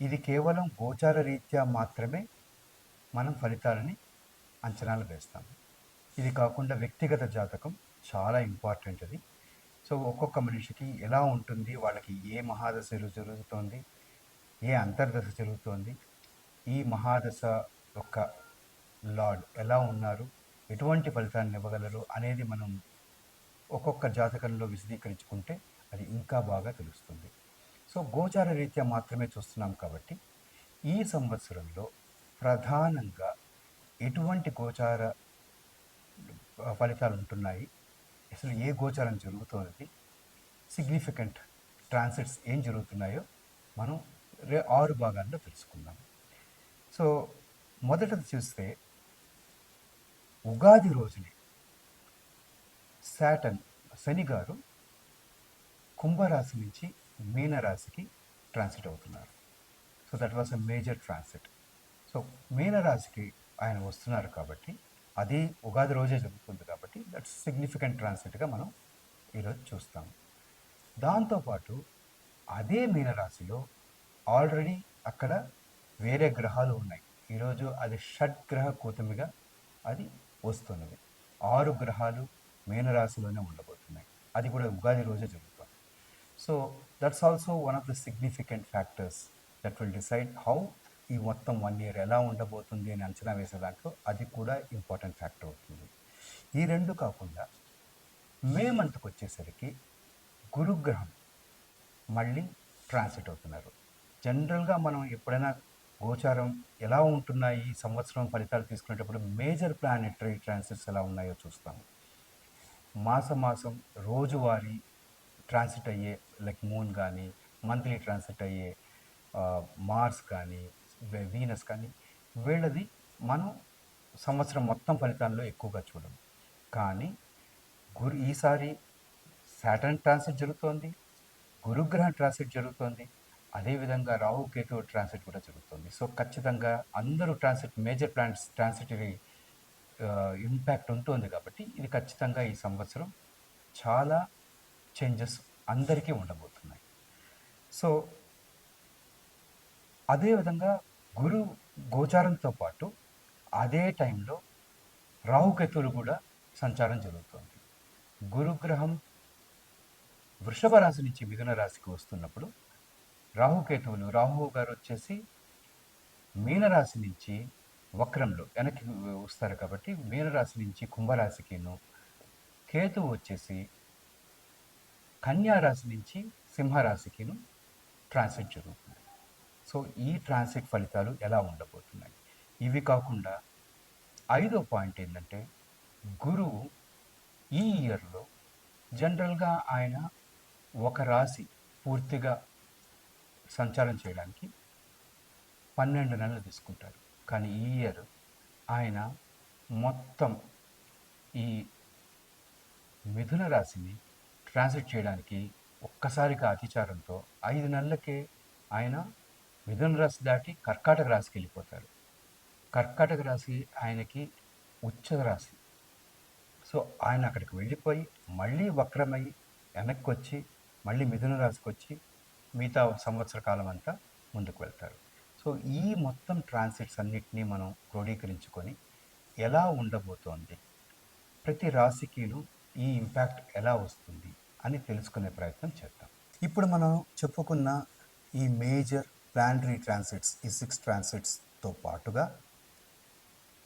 ఇది కేవలం గోచార రీత్యా మాత్రమే మనం ఫలితాలని అంచనాలు వేస్తాం. ఇది కాకుండా వ్యక్తిగత జాతకం చాలా ఇంపార్టెంట్ అది. సో ఒక్కొక్క మనిషికి ఎలా ఉంటుంది వాళ్ళకి ఏ మహాదశ జరుగుతోంది ఏ అంతర్దశ జరుగుతోంది ఈ మహాదశ యొక్క లార్డ్ ఎలా ఉన్నారు ఎటువంటి ఫలితాన్ని ఇవ్వగలరు అనేది మనం ఒక్కొక్క జాతకంలో విశదీకరించుకుంటే అది ఇంకా బాగా తెలుస్తుంది. సో గోచార రీత్యా మాత్రమే చూస్తున్నాం కాబట్టి ఈ సంవత్సరంలో ప్రధానంగా ఎటువంటి గోచార ఫలితాలు ఉంటున్నాయి? అసలు ఏ గోచారం జరుగుతున్నది సిగ్నిఫికెంట్ ట్రాన్సిట్స్ ఏం జరుగుతున్నాయో మనం రే ఆరు భాగాల్లో తెలుసుకుందాం. సో మొదటది చూస్తే ఉగాది రోజునే శాటన్ శని గారు కుంభరాశి నుంచి మీనరాశికి ట్రాన్సిట్ అవుతున్నారు. So that was a major transit so మీనరాశికి ఆయన వస్తున్నారు కాబట్టి అది ఉగాది రోజే జరుగుతుంది కాబట్టి దట్స్ సిగ్నిఫికెంట్ ట్రాన్సిట్గా మనం ఈరోజు చూస్తాం. దాంతోపాటు అదే మీనరాశిలో ఆల్రెడీ అక్కడ వేరే గ్రహాలు ఉన్నాయి. ఈరోజు అది షడ్గ్రహ కూతమిగా అది వస్తున్నది. ఆరు గ్రహాలు మీనరాశిలోనే ఉండబోతున్నాయి. అది కూడా ఉగాది రోజే జరుగుతుంది. So that's also one of the significant factors that will decide how ఈ మొత్తం వన్ ఇయర్ ఎలా ఉండబోతుంది అని అంచనా వేసే దాంట్లో అది కూడా ఇంపార్టెంట్ ఫ్యాక్టర్ అవుతుంది. ఈ రెండు కాకుండా మే మంత్కి వచ్చేసరికి గురుగ్రహం మళ్ళీ ట్రాన్సిట్ అవుతున్నారు. జనరల్గా మనం ఎప్పుడైనా గోచారం ఎలా ఉంటున్నాయి ఈ సంవత్సరం ఫలితాలు తీసుకునేటప్పుడు మేజర్ ప్లానెటరీ ట్రాన్సిట్స్ ఎలా ఉన్నాయో చూస్తాము. మాసం మాసం రోజువారీ ట్రాన్సిట్ అయ్యే లైక్ మూన్ కానీ మంత్లీ ట్రాన్సిట్ అయ్యే మార్స్ కానీ వీనస్ కానీ వీళ్ళది మనం సంవత్సరం మొత్తం ఫలితాల్లో ఎక్కువగా చూడము కానీ గురు ఈసారి సాటర్న్ ట్రాన్సిట్ జరుగుతోంది గురుగ్రహం ట్రాన్సిట్ జరుగుతోంది అదేవిధంగా రాహు కేతు ట్రాన్సిట్ కూడా జరుగుతుంది. సో ఖచ్చితంగా అందరూ transit major planets transitory impact ఉంటుంది కాబట్టి ఇది ఖచ్చితంగా ఈ సంవత్సరం చాలా చేంజెస్ అందరికీ ఉండబోతున్నాయి. సో అదేవిధంగా గురు గోచారంతో పాటు అదే టైంలో రాహుకేతువులు కూడా సంచారం జరుగుతుంది. గురుగ్రహం వృషభ రాశి నుంచి మిథున రాశికి వస్తున్నప్పుడు రాహుకేతువులు రాహు గారు వచ్చేసి మీనరాశి నుంచి వక్రంలో వెనక్కి వస్తారు కాబట్టి మీనరాశి నుంచి కుంభరాశికిను కేతువు వచ్చేసి కన్యా రాశి నుంచి సింహరాశికిను ట్రాన్సిట్ జరుగుతుంది. సో ఈ ట్రాన్సిట్ ఫలితాలు ఎలా ఉండబోతున్నాయి? ఇవి కాకుండా ఐదో పాయింట్ ఏంటంటే గురువు ఈ ఇయర్లో జనరల్గా ఆయన ఒక రాశి పూర్తిగా సంచారం చేయడానికి పన్నెండు నెలలు తీసుకుంటారు కానీ ఈ ఇయర్ ఆయన మొత్తం ఈ మిథున రాశిని ట్రాన్స్లేట్ చేయడానికి ఒక్కసారిగా అతిచారంతో ఐదు నెలలకే ఆయన మిథున రాశి దాటి కర్కాటక రాశికి వెళ్ళిపోతారు. కర్కాటక రాశి ఆయనకి ఉచ్చ రాశి. సో ఆయన అక్కడికి వెళ్ళిపోయి మళ్ళీ వక్రమై వెనక్కి వచ్చి మళ్ళీ మిథున రాశికి వచ్చి మిగతా సంవత్సర కాలం అంతా ముందుకు వెళ్తారు. సో ఈ మొత్తం ట్రాన్సిట్స్ అన్నిటినీ మనం క్రోడీకరించుకొని ఎలా ఉండబోతోంది? ప్రతి రాశికిను ఈ ఇంపాక్ట్ ఎలా వస్తుంది? అని తెలుసుకునే ప్రయత్నం చేద్దాం. ఇప్పుడు మనం చెప్పుకున్న ఈ మేజర్ ప్లానటరీ ట్రాన్సిట్స్ ఈ సిక్స్ ట్రాన్సిట్స్తో పాటుగా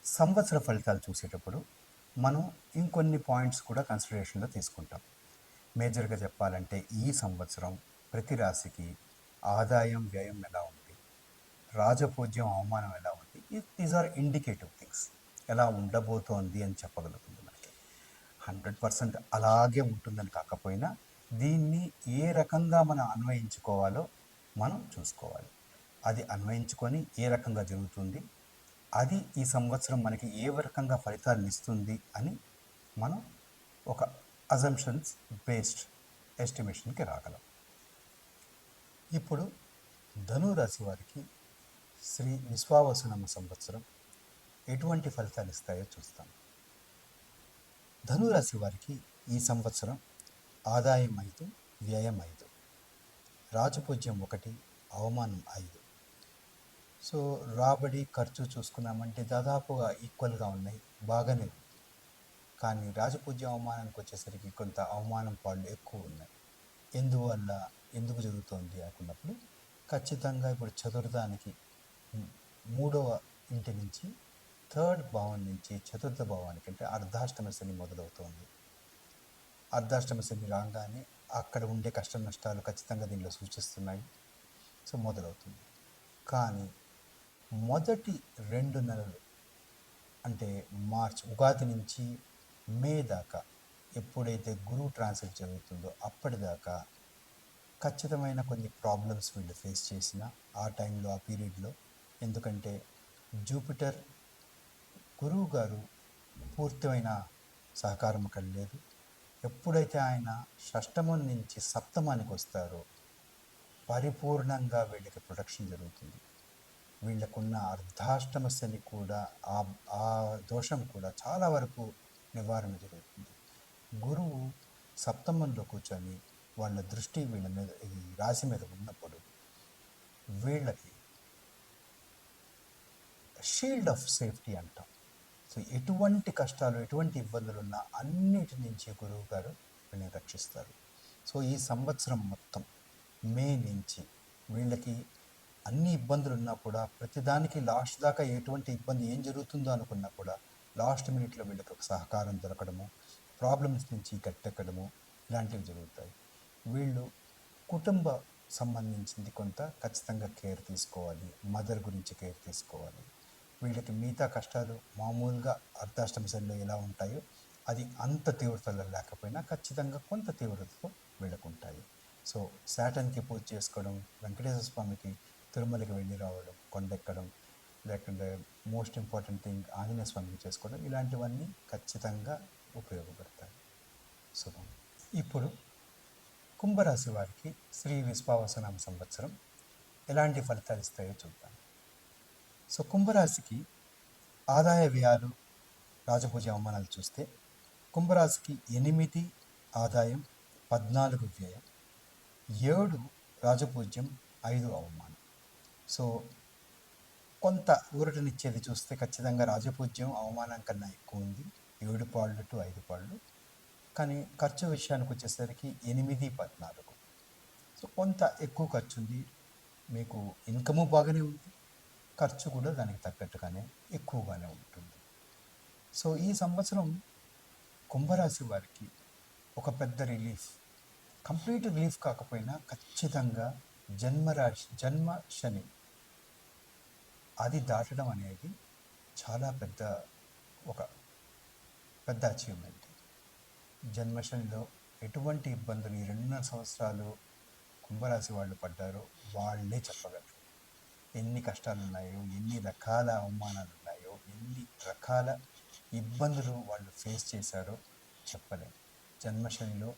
సంవత్సర ఫలితాలు చూసేటప్పుడు మనం ఇంకొన్ని పాయింట్స్ కూడా కన్సిడరేషన్లో తీసుకుంటాం. మేజర్గా చెప్పాలంటే ఈ సంవత్సరం ప్రతి రాశికి ఆదాయం వ్యయం ఎలా ఉంది? రాజపూజ్యం అవమానం ఎలా ఉంది? దీస్ ఆర్ ఇండికేటివ్ థింగ్స్ ఎలా ఉండబోతోంది అని చెప్పగలుగుతుంది హండ్రెడ్ పర్సెంట్ అలాగే ఉంటుందని కాకపోయినా దీన్ని ఏ రకంగా మనం అన్వయించుకోవాలో మనం చూసుకోవాలి. అది అన్వయించుకొని ఏ రకంగా జరుగుతుంది అది ఈ సంవత్సరం మనకి ఏ రకంగా ఫలితాలను ఇస్తుంది అని మనం ఒక అజంప్షన్స్ బేస్డ్ ఎస్టిమేషన్కి రాగలం. ఇప్పుడు ధనురాశి వారికి శ్రీ విశ్వావసునామ సంవత్సరం ఎటువంటి ఫలితాలు ఇస్తాయో చూస్తాం. ధనురాశి వారికి ఈ సంవత్సరం ఆదాయం ఐదు వ్యయం ఐదు రాజపూజ్యం ఒకటి అవమానం ఐదు. సో రాబడి ఖర్చు చూసుకున్నామంటే దాదాపుగా ఈక్వల్గా ఉన్నాయి బాగానే ఉంది. కానీ రాజపూజ్య అవమానానికి వచ్చేసరికి కొంత అవమానం పాళ్ళు ఎక్కువ ఉన్నాయి. ఎందువల్ల ఎందుకు జరుగుతోంది అనుకున్నప్పుడు ఖచ్చితంగా ఇప్పుడు చతుర్థానికి మూడవ ఇంటి నుంచి థర్డ్ భావం నుంచి చతుర్థ భావానికి అంటే అర్ధాష్టమ శని మొదలవుతోంది. అర్ధాష్టమ శని రాగానే అక్కడ ఉండే కష్ట నష్టాలు ఖచ్చితంగా దీనిలో సూచిస్తున్నాయి. సో మొదలవుతుంది. కానీ మొదటి రెండు నెలలు అంటే మార్చ్ ఉగాది నుంచి మే దాకా ఎప్పుడైతే గురువు ట్రాన్సిట్ జరుగుతుందో అప్పటిదాకా ఖచ్చితమైన కొన్ని ప్రాబ్లమ్స్ వీళ్ళు ఫేస్ చేసిన ఆ టైంలో ఆ పీరియడ్లో. ఎందుకంటే జూపిటర్ గురువు గారు పూర్తిమైన సహకారం అక్కడ ఎప్పుడైతే ఆయన షష్టమం నుంచి సప్తమానికి వస్తారో పరిపూర్ణంగా వీళ్ళకి ప్రొటెక్షన్ జరుగుతుంది. వీళ్ళకున్న అర్ధాష్టమ శని కూడా ఆ ఆ దోషం కూడా చాలా వరకు నివారణ జరుగుతుంది. గురువు సప్తమంలో కూర్చొని వాళ్ళ దృష్టి వీళ్ళ మీద ఈ రాశి మీద ఉన్నప్పుడు వీళ్ళకి షీల్డ్ ఆఫ్ సేఫ్టీ అంటాం. సో ఎటువంటి కష్టాలు ఎటువంటి ఇబ్బందులు ఉన్నా అన్నిటి నుంచి గురువు గారు వీళ్ళని రక్షిస్తారు. సో ఈ సంవత్సరం మొత్తం మే నుంచి వీళ్ళకి అన్ని ఇబ్బందులు ఉన్నా కూడా ప్రతిదానికి లాస్ట్ దాకా ఎటువంటి ఇబ్బంది ఏం జరుగుతుందో అనుకున్నా కూడా లాస్ట్ మినిట్లో వీళ్ళకి ఒక సహకారం దొరకడము ప్రాబ్లమ్స్ నుంచి గట్టెక్కడము ఇలాంటివి జరుగుతాయి. వీళ్ళు కుటుంబ సంబంధించింది కొంత ఖచ్చితంగా కేర్ తీసుకోవాలి మదర్ గురించి కేర్ తీసుకోవాలి. వీళ్ళకి మిగతా కష్టాలు మామూలుగా అర్ధాష్టమిశల్లో ఎలా ఉంటాయో అది అంత తీవ్రతలో లేకపోయినా ఖచ్చితంగా కొంత తీవ్రతతో వీళ్ళకు ఉంటాయి సో శాటన్కి పూజ చేసుకోవడం వెంకటేశ్వర స్వామికి తిరుమలకి వెళ్ళి రావడం కొండెక్కడం లేకుంటే మోస్ట్ ఇంపార్టెంట్ థింగ్ ఆంజనేయ స్వామికి చేసుకోవడం ఇలాంటివన్నీ ఖచ్చితంగా ఉపయోగపడతాయి. శుభం ఇప్పుడు కుంభరాశి వారికి శ్రీ విశ్వావసనామ సంవత్సరం ఎలాంటి ఫలితాలు ఇస్తాయో చూద్దాం. సో కుంభరాశికి ఆదాయ వ్యయాలు రాజభోజ అవమానాలు చూస్తే కుంభరాశికి ఎనిమిది ఆదాయం పద్నాలుగు వ్యయం ఏడు రాజపూజ్యం ఐదు అవమానం. సో కొంత ఊరటనిచ్చేది చూస్తే ఖచ్చితంగా రాజపూజ్యం అవమానం కన్నా ఎక్కువ ఉంది. ఏడు పాళ్ళు టు ఐదు పాళ్ళు. కానీ ఖర్చు విషయానికి వచ్చేసరికి ఎనిమిది పద్నాలుగు. సో కొంత ఎక్కువ ఖర్చు ఉంది మీకు ఇన్కము బాగానే ఉంది. ఖర్చు కూడా దానికి తగ్గట్టుగానే ఎక్కువగానే ఉంటుంది. సో ఈ సంవత్సరం కుంభరాశి వారికి ఒక పెద్ద రిలీఫ్ కంప్లీట్ రిలీఫ్ కాకపోయినా ఖచ్చితంగా జన్మరాశి జన్మ శని అది దాటడం అనేది చాలా పెద్ద ఒక పెద్ద అచీవ్మెంట్ జన్మశనిలో ఎటువంటి ఇబ్బందులు ఈ రెండున్నర సంవత్సరాలు కుంభరాశి వాళ్ళు పడ్డారో వాళ్ళే చెప్పగలరు. ఎన్ని కష్టాలు ఉన్నాయో ఎన్ని రకాల అవమానాలు ఉన్నాయో ఎన్ని రకాల ఇబ్బందులు వాళ్ళు ఫేస్ చేశారో చెప్పలేం. జన్మశనిలో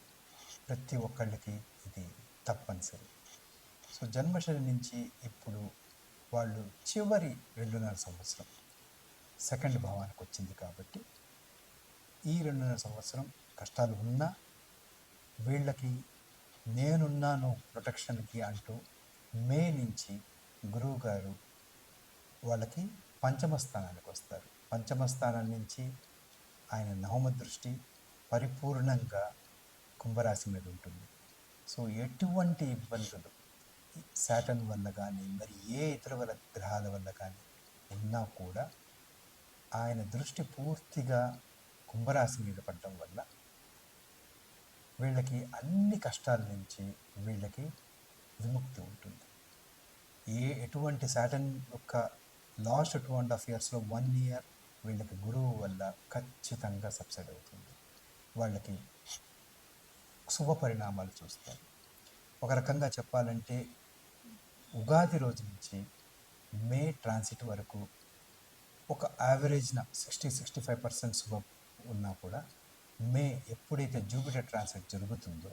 ప్రతి ఒక్కళ్ళకి ఇది తప్పనిసరి. సో జన్మశని నుంచి ఇప్పుడు వాళ్ళు చివరి రెండున్నర సంవత్సరం సెకండ్ భావానికి వచ్చింది కాబట్టి ఈ రెండున్నర సంవత్సరం కష్టాలు ఉన్నా వీళ్ళకి నేనున్నాను ప్రొటెక్షన్కి అంటూ మే నుంచి గురువు గారు వాళ్ళకి పంచమ స్థానానికి వస్తారు. పంచమ స్థానం నుంచి ఆయన నవమ దృష్టి పరిపూర్ణంగా కుంభరాశి మీద ఉంటుంది. సో ఎటువంటి ఇబ్బందులు శాటన్ వల్ల కానీ మరి ఏ ఇతర వల్ల గ్రహాల వల్ల కానీ ఉన్నా కూడా ఆయన దృష్టి పూర్తిగా కుంభరాశి మీద పడడం వల్ల వీళ్ళకి అన్ని కష్టాల నుంచి వీళ్ళకి విముక్తి ఉంటుంది. ఏ ఎటువంటి శాటన్ యొక్క లాస్ట్ టూ అండ్ హాఫ్ ఇయర్స్లో వన్ ఇయర్ వీళ్ళకి గురువు వల్ల ఖచ్చితంగా సబ్సైడ్ అవుతుంది. వాళ్ళకి శుభ పరిణామాలు చూస్తారు. ఒక రకంగా చెప్పాలంటే ఉగాది రోజు నుంచి మే ట్రాన్సిట్ వరకు ఒక యావరేజ్న సిక్స్టీ సిక్స్టీ ఫైవ్ పర్సెంట్ శుభం ఉన్నా కూడా మే ఎప్పుడైతే జూపిటర్ ట్రాన్సిట్ జరుగుతుందో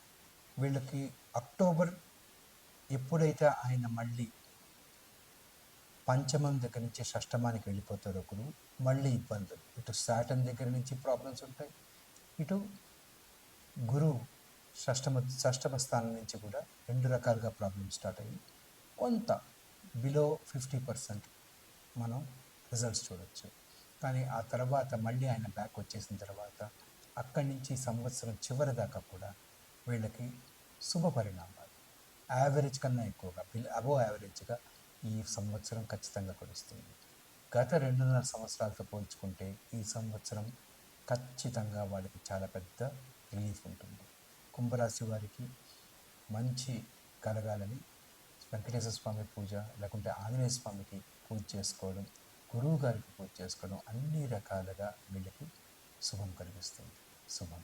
వీళ్ళకి అక్టోబర్ ఎప్పుడైతే ఆయన మళ్ళీ పంచమం దగ్గర నుంచి షష్టమానికి వెళ్ళిపోతారు ఒకరు మళ్ళీ ఇబ్బందులు. ఇటు సాటన్ దగ్గర నుంచి ప్రాబ్లమ్స్ ఉంటాయి. ఇటు గురువు షష్టమ షష్టమ స్థానం నుంచి కూడా రెండు రకాలుగా ప్రాబ్లమ్స్ స్టార్ట్ అయ్యి కొంత బిలో ఫిఫ్టీ పర్సెంట్ మనం రిజల్ట్స్ చూడొచ్చు. కానీ ఆ తర్వాత మళ్ళీ ఆయన బ్యాక్ వచ్చేసిన తర్వాత అక్కడి నుంచి సంవత్సరం చివరి దాకా కూడా వీళ్ళకి శుభ పరిణామాలు. యావరేజ్ కన్నా ఎక్కువగా బిల్ అబో యావరేజ్గా ఈ సంవత్సరం ఖచ్చితంగా కురుస్తుంది గత రెండున్నర సంవత్సరాలతో పోల్చుకుంటే ఈ సంవత్సరం ఖచ్చితంగా వాళ్ళకి చాలా పెద్ద రిలీఫ్ ఉంటుంది. కుంభరాశి వారికి మంచి కలగాలని వెంకటేశ్వర స్వామి పూజ లేకుంటే ఆంజనేయ స్వామికి పూజ చేసుకోవడం గురువు గారికి పూజ చేసుకోవడం అన్ని రకాలుగా వీళ్ళకి శుభం కలిగిస్తుంది. శుభం.